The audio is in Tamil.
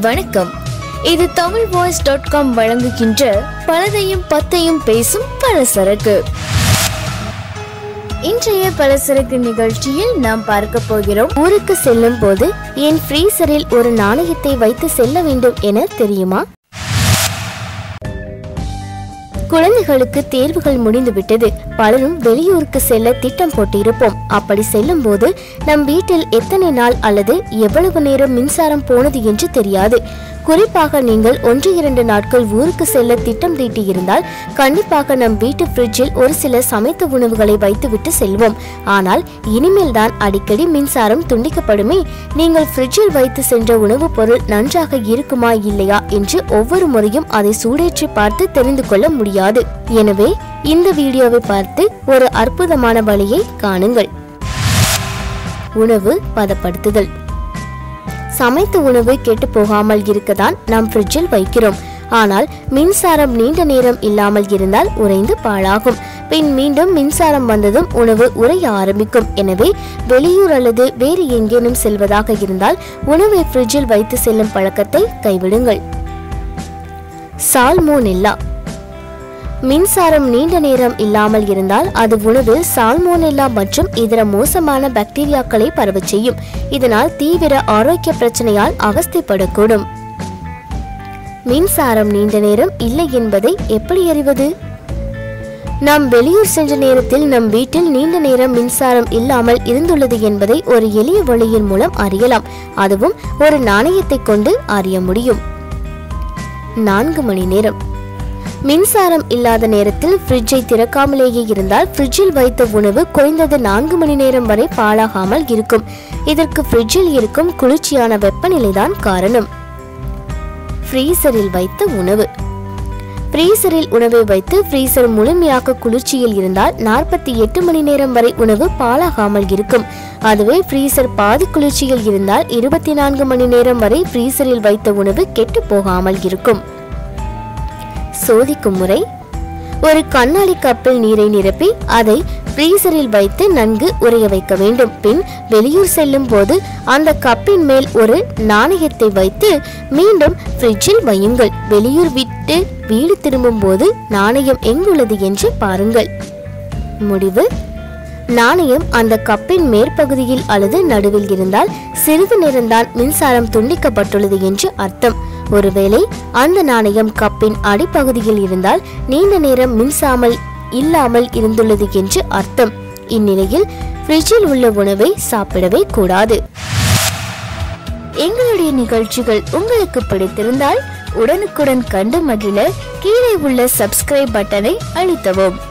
வணக்கம். இது தமிழ் வாய்ஸ் டாட் காம் வழங்குகின்ற பலதையும் பத்தையும் பேசும் பலசரக்கு. இன்றைய பலசரக்கு நிகழ்ச்சியில் நாம் பார்க்க போகிறோம். ஊருக்கு செல்லும் போது என் ஃப்ரீசரில் ஒரு நாணயத்தை வைத்து செல்ல வேண்டும் என தெரியுமா? குழந்தைகளுக்கு தேர்வுகள் முடிந்துவிட்டது. பலரும் வெளியூருக்கு செல்ல திட்டம் போட்டிருப்போம். அப்படி செல்லும் போது நம் வீட்டில் எத்தனை நாள் அல்லது எவ்வளவு நேரம் மின்சாரம் போனது என்று தெரியாது. குறிப்பாக நீங்கள் ஒன்று இரண்டு நாட்கள் ஊருக்கு செல்ல திட்டம் தீட்டியிருந்தால் கண்டிப்பாக நம் வீட்டு ஃப்ரிட்ஜில் ஒரு சில சமைத்த உணவுகளை வைத்துவிட்டு செல்வோம். ஆனால் இனிமேல் தான் அடிக்கடி மின்சாரம் துண்டிக்கப்படுமே. நீங்கள் ஃப்ரிட்ஜில் வைத்து சென்ற உணவுப் பொருள் நன்றாக இருக்குமா இல்லையா என்று ஒவ்வொரு முறையும் அதை சூடேற்றி பார்த்து தெரிந்து கொள்ள முடியாது. முடியாது. எனவே இந்த வீடியோவை பார்த்து ஒரு அற்புதமான வழியை காணுங்கள். உணவு பதப்படுத்துதல். சமைத்த உணவு கெட்டு போகாமல் இருக்கதான் நாம் ஃப்ரிட்ஜில் வைக்கிறோம். ஆனால் மின்சாரம் நீண்ட நேரம் இல்லாமல் இருந்தால் உறைந்து பாழாகும். பின் மீண்டும் மின்சாரம் வந்ததும் உணவு உறைய ஆரம்பிக்கும். எனவே வெளியூர் அல்லது வேறு எங்கேனும் செல்வதாக இருந்தால் உணவை ஃப்ரிட்ஜில் வைத்து செல்லும் பழக்கத்தை கைவிடுங்கள். சால்மோனெல்லா. மின்சாரம் நீண்ட நேரம் இல்லாமல் இருந்தால் அது உணவு சால்மோனெல்லா மற்றும் இதர மோசமான பாக்டீரியாக்களை பரவச் செய்யும். இதனால் தீவிர ஆரோக்கிய பிரச்சனையால் அவஸ்தைப்படக்கூடும். மின்சாரம் நீண்ட நேரம் இல்லை என்பதை எப்படி அறிவது? நாம் வெளியூர் சென்ற நேரத்தில் நம் வீட்டில் நீண்ட நேரம் மின்சாரம் இல்லாமல் இருந்துள்ளது என்பதை ஒரு எளிய வழியின் மூலம் அறியலாம். அதுவும் ஒரு நாணயத்தை கொண்டு அறிய முடியும். நான்கு மணி நேரம். மின்சாரம் இல்லாத நேரத்தில் ஃப்ரிட்ஜை திறக்காமலேயே இருந்தால் ஃப்ரிட்ஜில் வைத்த உணவு குறைந்தது நான்கு மணி நேரம் வரை பாழாகாமல் இருக்கும். இதற்கு ஃப்ரிட்ஜில் இருக்கும் குளிர்ச்சியான வெப்பநிலைதான் காரணம். ஃப்ரீசரில் வைத்த உணவு. ஃப்ரீசரில் உணவை வைத்து ஃப்ரீசர் முழுமையாக குளிர்ச்சியில் இருந்தால் நாற்பத்தி எட்டு மணி நேரம் வரை உணவு பாழாகாமல் இருக்கும். அதுவே ஃப்ரீசர் பாதி குளிர்ச்சியில் இருந்தால் இருபத்தி நான்கு மணி நேரம் வரை ஃப்ரீசரில் வைத்த உணவு கெட்டு போகாமல் இருக்கும். சோதிக்கும் முறை. ஒரு கண்ணாடி கப்பில் நீரை நிரப்பி அதை ஃப்ரீசரில் வைத்து நன்கு உறைய வைக்க வேண்டும். பின் வெளியூர் செல்லும் போது அந்த கப்பின் மேல் ஒரு நாணயத்தை வைத்து மீண்டும் ஃப்ரிட்ஜில் வையுங்கள். வெளியூர் விட்டு வீடு திரும்பும் போது நாணயம் எங்குள்ளது என்று பாருங்கள். முடிவு. நாணயம் அந்த கப்பின் மேற்பகுதியில் அல்லது நடுவில் இருந்தால் சிறிது நேரம்தான் மின்சாரம் துண்டிக்கப்பட்டுள்ளது என்று அர்த்தம். ஒருவேளை அந்த நாணயம் கப்பின் அடிப்பகுதியில் இருந்தால் நீண்ட நேரம் மின்சாமல் இல்லாமல் இருந்துள்ளது என்று அர்த்தம். இந்நிலையில் ஃப்ரிட்ஜில் உள்ள உணவை சாப்பிடவே கூடாது. எங்களுடைய நிகழ்ச்சிகள் உங்களுக்கு பிடித்திருந்தால் உடனுக்குடன் கண்டு மகிழ கீழே உள்ள சப்ஸ்கிரைப் பட்டனை அழுத்தவும்.